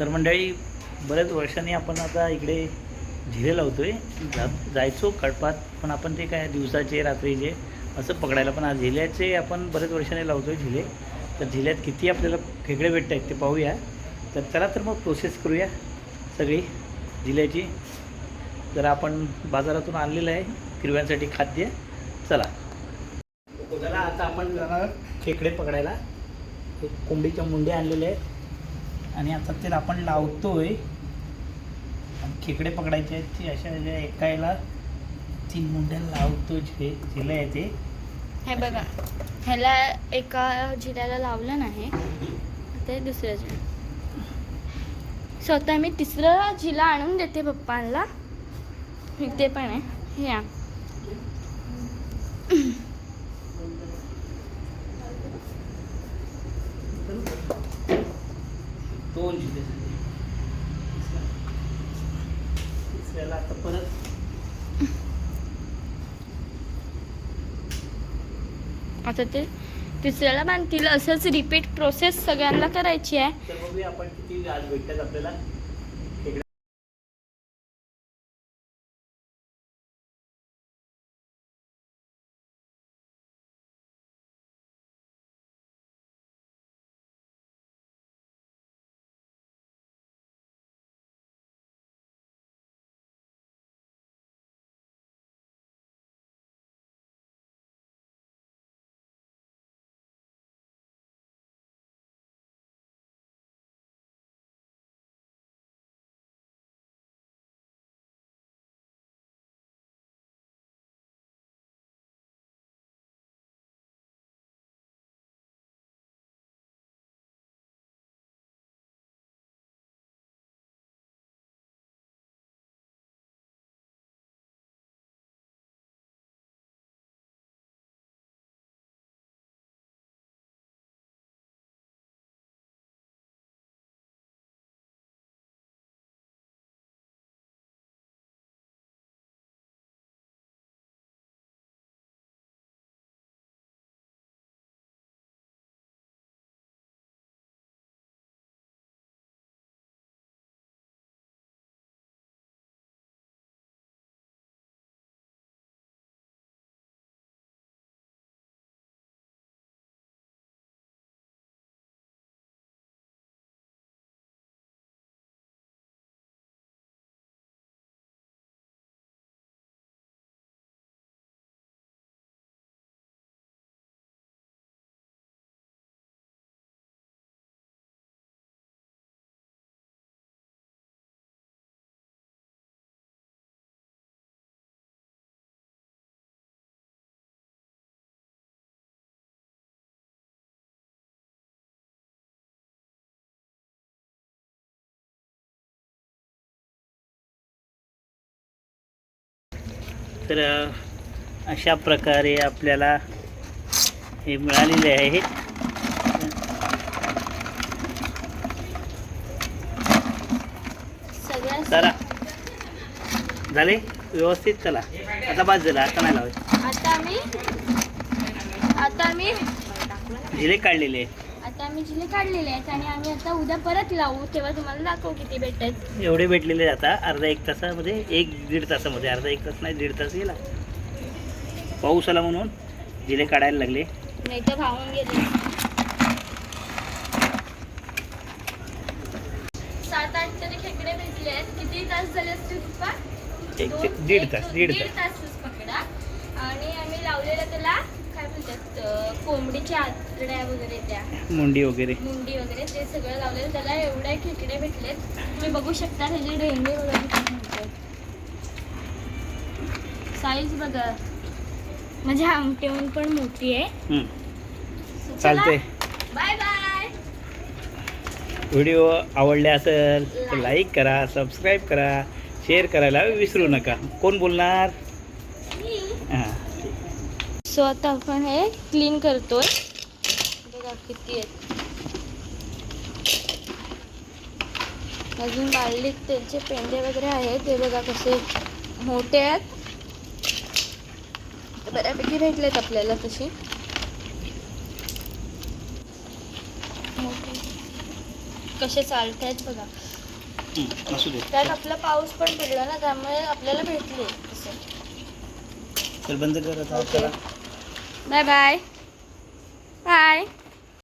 तर मंडळी बऱ्याच वर्षांनी आपण आता इकडे झिले आहे जा जायचो कडपात पण आपण ते काय दिवसाचे रात्रीचे असं पकडायला पण आज झिल्याचे आपण बऱ्याच लावतो आहे झिले तर झिल्यात किती आपल्याला खेकडे भेटत आहेत ते पाहूया. तर चला तर मग प्रोसेस करूया सगळी झिल्याची तर आपण बाजारातून आणलेलं आहे किरव्यांसाठी खाद्य. चला. चला आता आपण जाणार खेकडे पकडायला. हे कोंबडीच्या मुंडे आणलेले आहेत. आणि आता ते आपण लावतोय. खेकडे पकडायचे आहेत ती अशा अशा तीन मुंड्या लावतो झे झिलं आहे ते. हे बघा ह्याला एका झिल्याला लावलं नाही ते दुसऱ्या झिला स्वतः मी तिसरं झिला आणून देते पप्पांना. ते पण आहे या. दोन झिले झाले. तिसऱ्याला आता परत. आता ते तिसऱ्याला बांधतील असंच रिपीट प्रोसेस सगळ्यांना करायची आहे. तर बघूया आपण किती आज भेटतात आपल्याला. तर अशा प्रकारे आपल्याला हे मिळालेले आहे. चला. झाले? व्यवस्थित चला. आता बाद झाला आता नाही लावायचं. आता आम्ही आता आम्ही झिले काढलेले. आम्ही जिले काढलेले आहेत आणि आम्ही आता उद्या परत लावू तेव्हा तुम्हाला दाखवू किती भेटतात. एवढे भेटलेले आता अर्धा एक तासामध्ये एक दीड तासामध्ये अर्धा एक तास नाही दीड तास गेला. पाऊस आला म्हणून जिले काढायला लागले. नाही तर भावून गेले. सात आठ तरी खेकडे भेटले आहेत. किती तास झाले असतील पप्पा? एक ते दोन- दीड तास दीड तास. पकडा आणि आम्ही लावलेलं त्याला म्हणतात कोंबडीच्या आतड्या वगैरे त्या. मुंडी वगैरे. मुंडी वगैरे ते सगळं लावलेलं. त्याला एवढे खेकडे भेटलेत. तुम्ही बघू शकता त्याचे ढेंगे वगैरे. साईज बघा. म्हणजे आमटेहून पण मोठी आहे. चालते बाय बाय व्हिडिओ आवडले असेल तर लाईक करा सबस्क्राईब करा शेअर करायला विसरू नका. कोण बोलणार? हां. सो आता आपण हे क्लीन करतोय. बघा किती आहेत. अजून बाळलीत त्यांचे पेंडे वगैरे आहेत. ते बघा कसे मोठे आहेत. बऱ्यापैकी भेटलेत आपल्याला तशी. मोठे. कसे चालत आहेत बघा त्यात आपला पाऊस पण पडला ना त्यामुळे आपल्याला भेटले तसं. तर बंद कर आता ओके. चला बाय बाय बाय